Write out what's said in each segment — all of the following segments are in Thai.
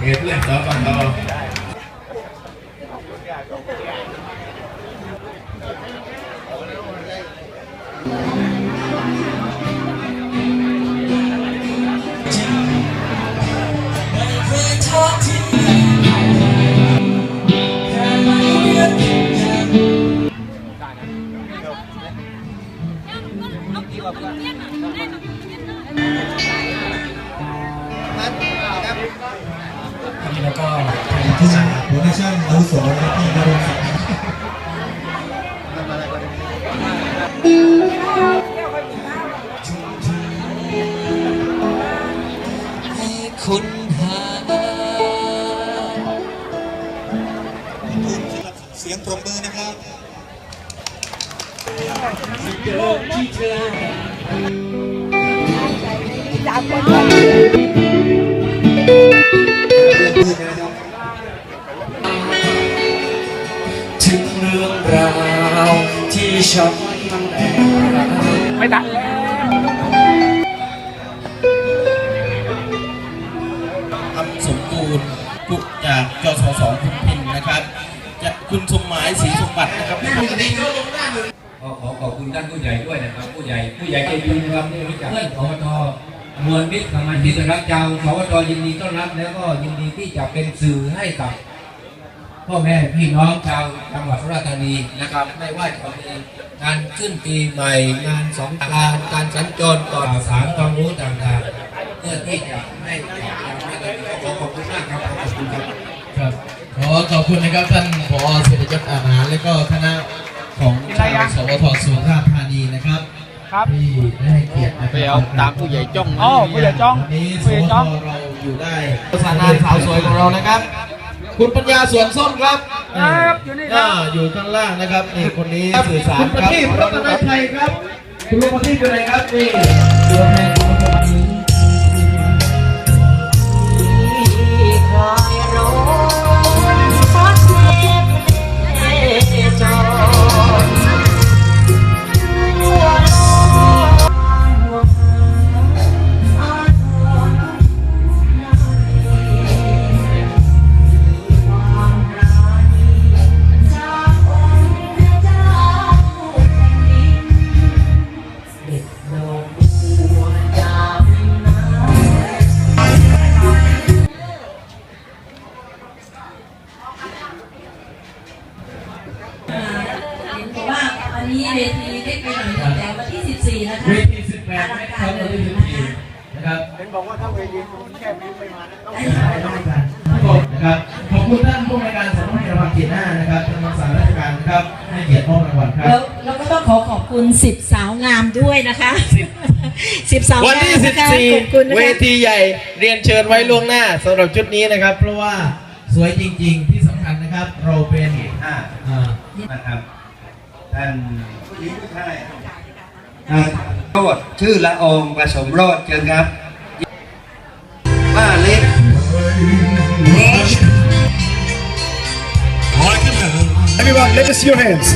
เที่หัวหน้าช่างอาวุโสนะครับที่นรงศักดิ์คุณหาเสียงปรบมือนะครับถึ ที่ฉันมันแอบรักไม่ตัดแล้วคำสมบูรณ์กุจากจสสคุณพินนะครับจะคุณสมหมายศรีสมบัตินะครับขอขอขอบคุณท่านผู้ใหญ่ด้วยนะครับ ผู้ใหญ่ผู้ใหญ่ใจดีนะครับที่รู้จักเพื่อนสวทมวลมิตรสมาชิกนะครับชาวสวทยินดีต้อนรับแล้วก็ยินดีที่จะเป็นสื่อให้กับ พ่อแม่พี่น้องชาวจังหวัดสุราษฎร์ธานีนะครับ ไม่ว่าจะเป็นงานขึ้นปีใหม่งานสงกรานต์การสัญจรก่อนสารความรู้ต่างๆ เพื่อที่จะให้กับชาวบ้านขอขอบคุณมากครับขอบคุณครับครับขอขอบคุณนะครับท่านผอเศรษฐกิจอาหารและก็คณะของชาวสวทสุราษฎร์ธานีนะครับครับที่ได้ให้เกียรตินะครับไปเอาตามผู้ใหญ่จ้องนะอ๋อผู้ใหญ่จ้องวันนี้สผู้ใหญ่วจ้องทเราอยู่ได้ประสานงานสาวสวยของเรานะครับ คุณปัญญาสวนส้มครับครับอยู่นี่ครับอ่าอยู่ข้างล่างนะครับนี่คนนี้สื่อสารครับคุณประทีปรัตนชัยครับ คุณลุงประทีปอยู่ไหนครับนี่ตัวแทนของจังหวัดคลายร้อ ว่าวันนี้เวทีเล็กไปหน่อยแต่วันที่ 14 นะคะเวที18เมตรครับวันที่14นะครับเห็นบอกว่าถ้าเวทีมันแค่นี้ไม่มานะต้องได้ได้กันนะครับขอบคุณท่านผู้ในวยการสำนักงานรางวัลเกียรติหน้านะครับท่านรักษาราชการนะครับให้เกียรติมอบรางวัลครับแล้วเราก็ต้องขอขอบคุณ10สาวงามด้วยนะคะ10สาววันงามที่นะคะขอบคุณนะ14เวคะทีใหญ่เรียนเชิญไว้ล่วงหน้าสำหรับชุดนี้นะครับ เพราะว่าสวยจริง ๆ ที่สำคัญนะครับเราเป็นห้าอ่านะครับ ท่านผู้หญิงผู้ชายโรดชื่อละองผสมโรดเชิญครับป้าเล็ก Everyone let us see your hands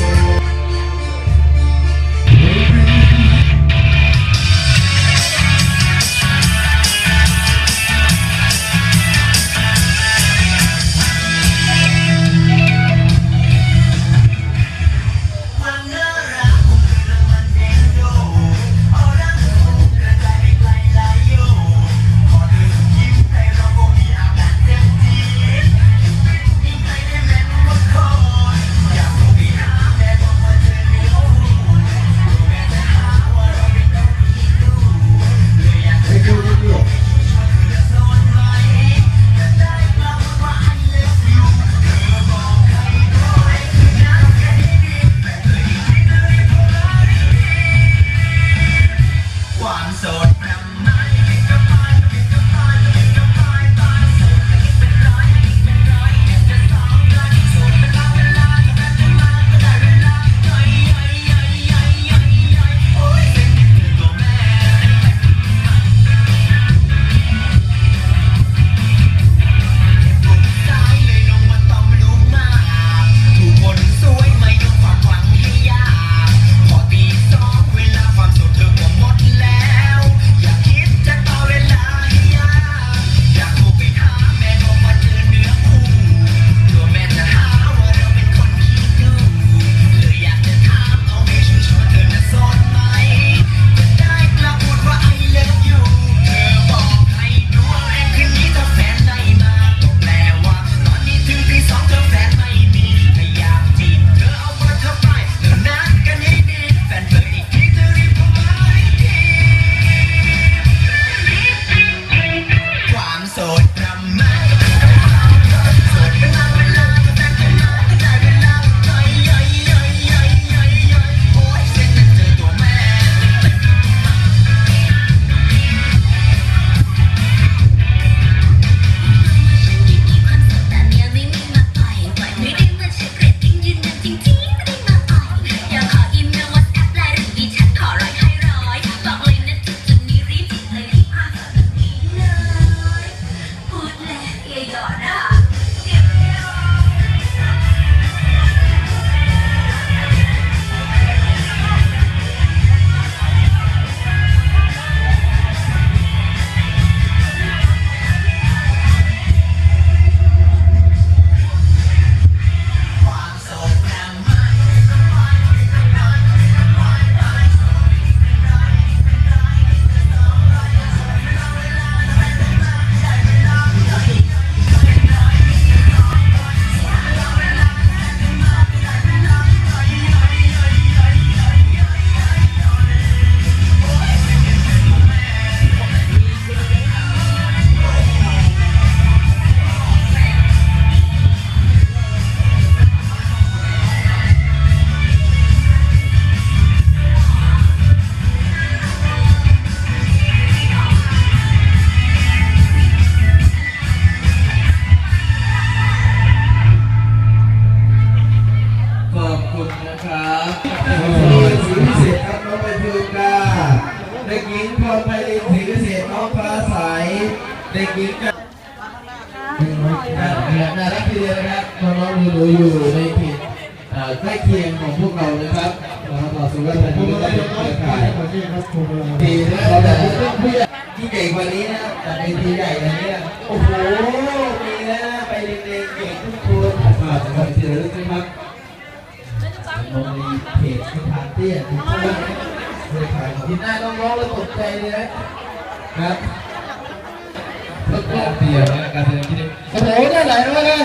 ดียวนะการแสดงที่ได้โอ้โหได้หลายร้อยเลย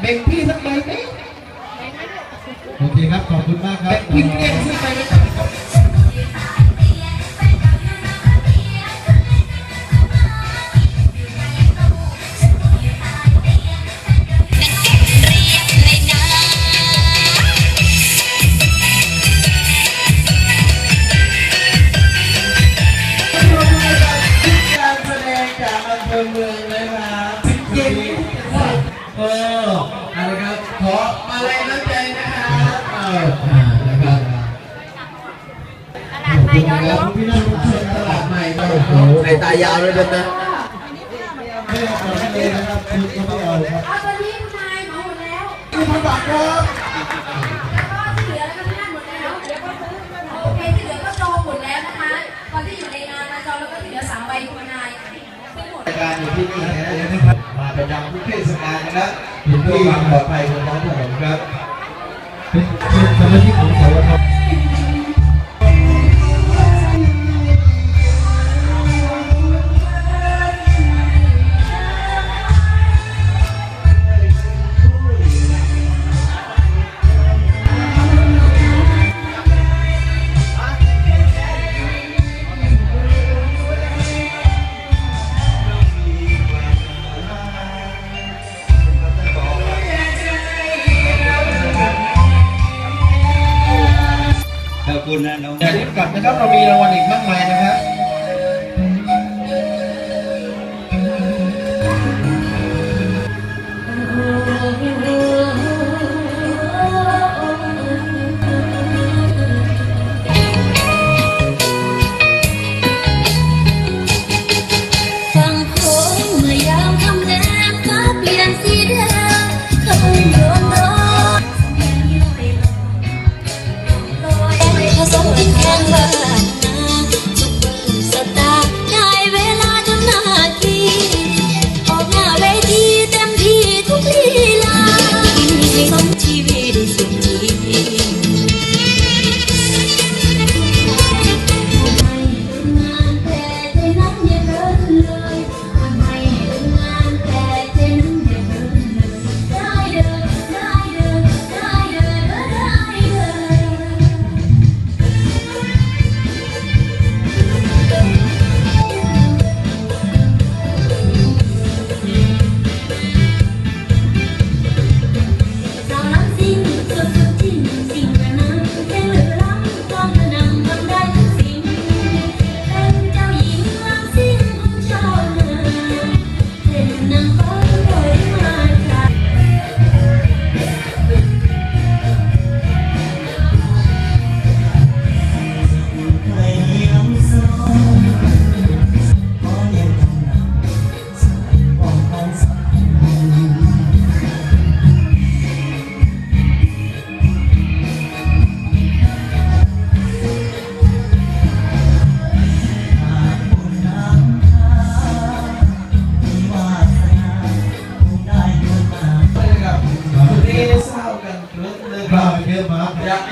เบ่งพี่สักใบไหมโอเคครับ ขอบคุณมากครับ เบ่งพี่เกลี้ยงสักใบไหม ตายาวเลยนะไม่เอาของเลยนะครับคุณก็ไม่เอาครับเอาตัวนี้คุณนายเหมาหมดแล้วคุณพันบาทครับแล้วก็ที่เหลือแล้วก็ที่นั่นหมดแล้วเดี๋ยวก็ซื้อโอเคที่เหลือก็จองหมดแล้วนะคะตอนที่อยู่ในงานมาจองแล้วก็ที่เหลือสามใบคุณนายซื้อหมดรายการอยู่ที่นี่นะครับมาประจำทุกเทศกาลนะครับเพื่อความปลอดภัยบนท้องถนนครับเป็นเป็นสมาชิกของสวท นะครับเรามีรางวัลอีกมากมาย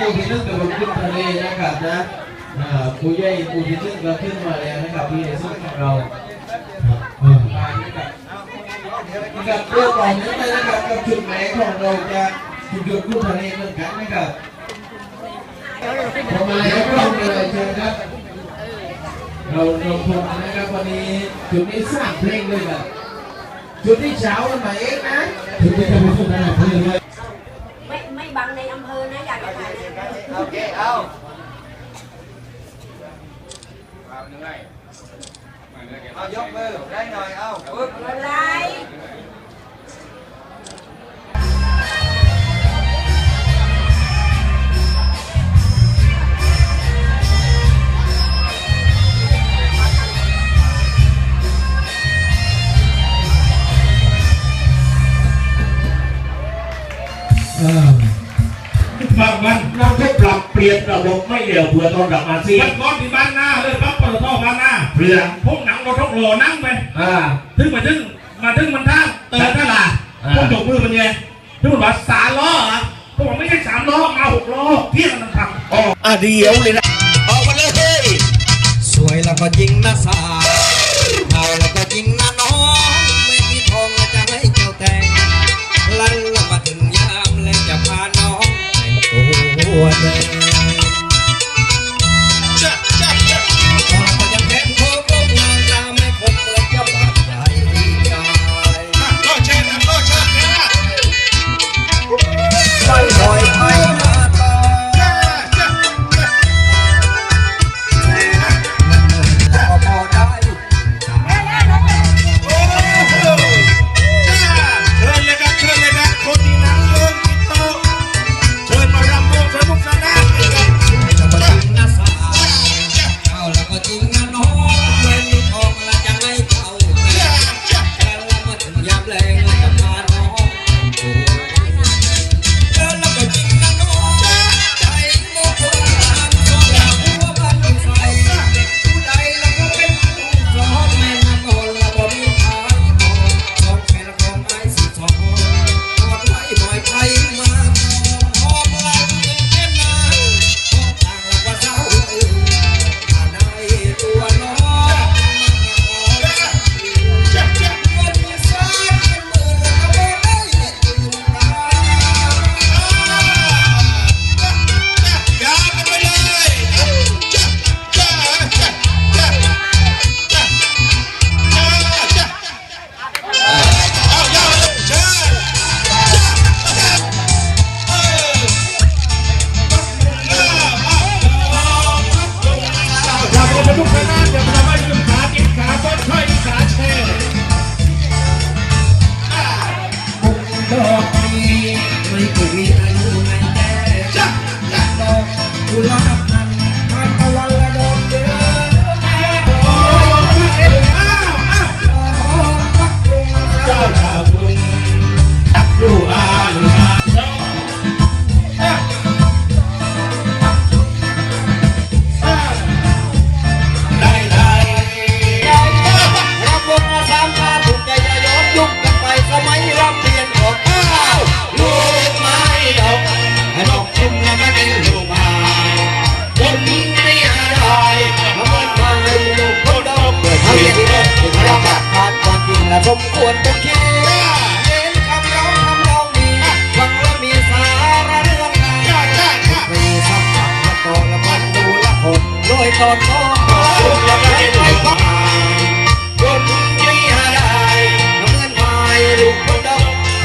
่พี่นึกกับขึ้นทะเลนะครับนะอ่าผู้ใหญ่ปูที่นึกก็ขึ้นมาแล้วนะครับที่ในสุดของเรานะครับเรื่องของนี้เลยนะครับกับจุดหมายของเราจะจุดหยุดขึ้นทะเลเหมือนกันนะครับผมมาแล้วก็เลยเชิญครับเราลงทุนนะครับวันนี้จุดนี้สร้างเพลงเลยแบบจุดที่เช้าวันไหนเองนะถึงจะไปพูดได้เพื่อนเลย บังในอำเภอนะอยากจะถ่ายในอำเภอโอเคเอาเอายกมือได้หน่อยเอาปึ๊บอะไร ไม่เดี่ยวเผื่อตอนกลับมาสิมันก้อนที่บ้านหน้าเลยปั๊บปตทบ้านหน้าเรือพวกหนังรถทกหลอนั่งไปอ่าถึงมาถึงมาถึงมันท่าเตือนท่าล่ะพวกจบมือมันไงทุกคนว่าสามล้ออะพวกผมไม่ใช่สามล้อมาหกล้อเที่ยงมันทำอ๋ออะเดียวเลยนะ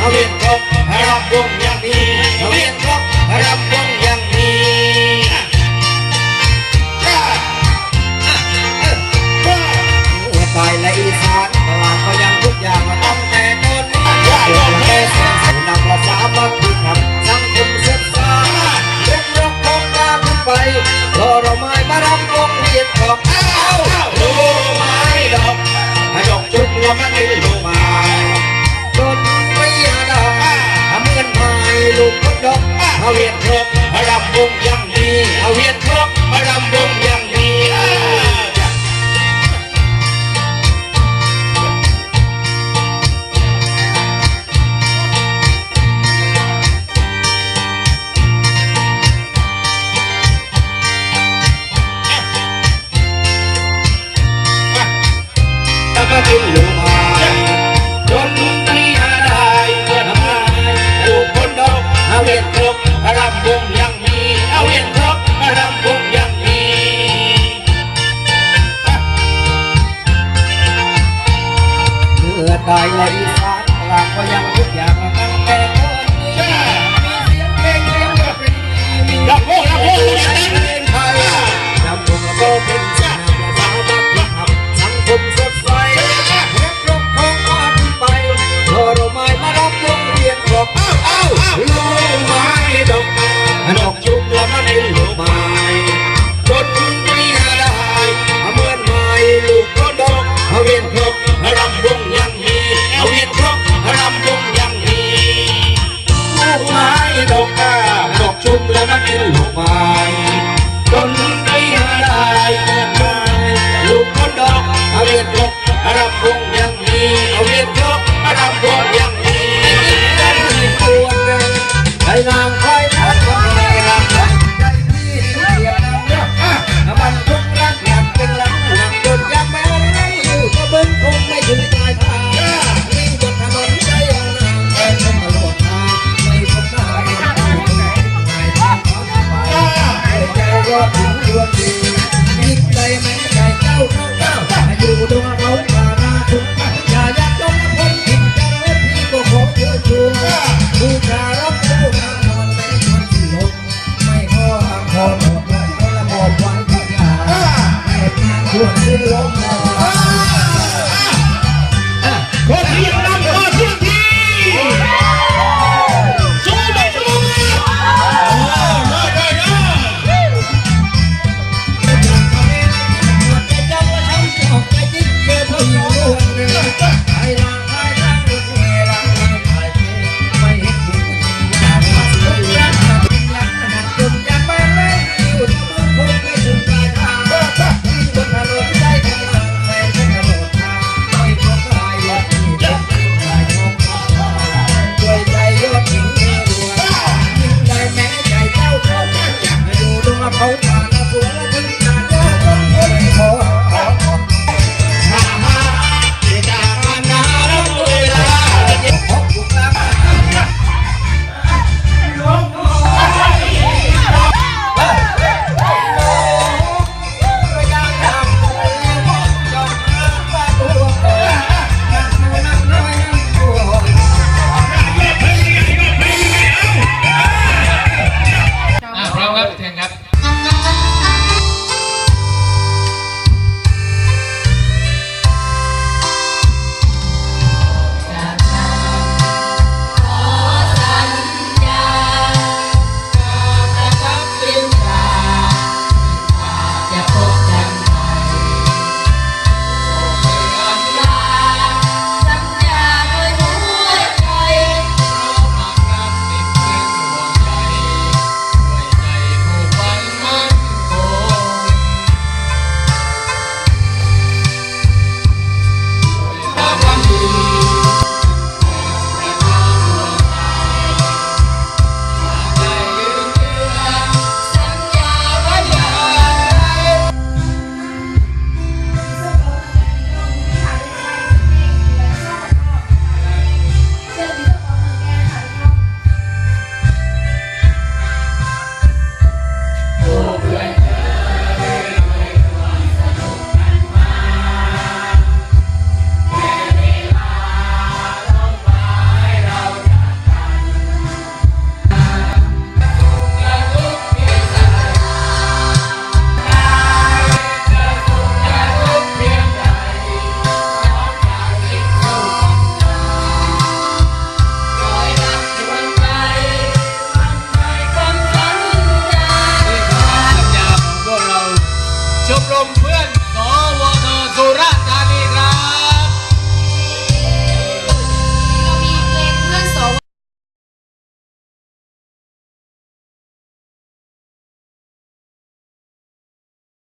I'll live up and I'm